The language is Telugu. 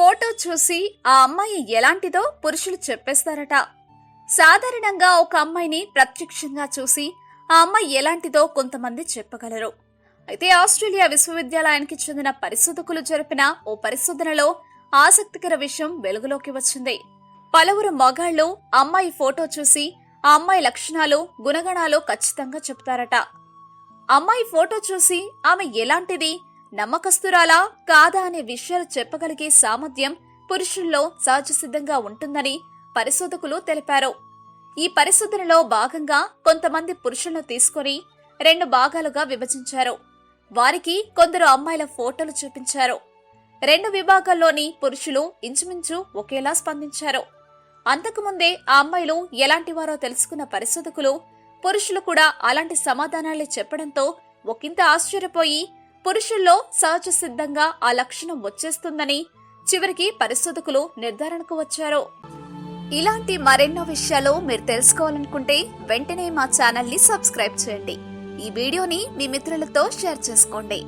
ఫోటో చూసి ఆ అమ్మాయి ఎలాంటిదో పురుషులు చెప్పేస్తారట. సాధారణంగా ఒక అమ్మాయిని ప్రత్యక్షంగా చూసి ఆ అమ్మాయి ఎలాంటిదో కొంతమంది చెప్పగలరు. అయితే ఆస్ట్రేలియా విశ్వవిద్యాలయానికి చెందిన పరిశోధకులు జరిపిన ఓ పరిశోధనలో ఆసక్తికర విషయం వెలుగులోకి వచ్చింది. పలువురు మగాళ్ళు అమ్మాయి ఫోటో చూసి ఆ అమ్మాయి లక్షణాలు గుణగణాలు ఖచ్చితంగా చెప్తారట. అమ్మాయి ఫోటో చూసి ఆమె ఎలాంటిది నమ్మకస్తురాలా కాదా అనే విషయాలు చెప్పగలిగే సామర్థ్యం పురుషుల్లో సహజసిద్ధంగా ఉంటుందని పరిశోధకులు తెలిపారు. ఈ పరిశోధనలో భాగంగా కొంతమంది పురుషులను తీసుకొని రెండు భాగాలుగా విభజించారు. వారికి కొందరు అమ్మాయిల ఫోటోలు చూపించారు. రెండు విభాగాల్లోని పురుషులు ఇంచుమించు ఒకేలా స్పందించారు. అంతకుముందే ఆ అమ్మాయిలు ఎలాంటి వారో తెలుసుకున్న పరిశోధకులు పురుషులు కూడా అలాంటి సమాధానాలే చెప్పడంతో ఒకంత ఆశ్చర్యపోయి పురుషుల్లో సహజ సిద్ధంగా ఆ లక్షణం వచ్చేస్తుందని చివరికి పరిశోధకులు నిర్ధారణకు వచ్చారు. ఇలాంటి మరెన్నో విషయాలు మీరు తెలుసుకోవాలనుకుంటే వెంటనే మా ఛానల్ని సబ్స్క్రైబ్ చేయండి. ఈ వీడియోని మీ మిత్రులతో షేర్ చేసుకోండి.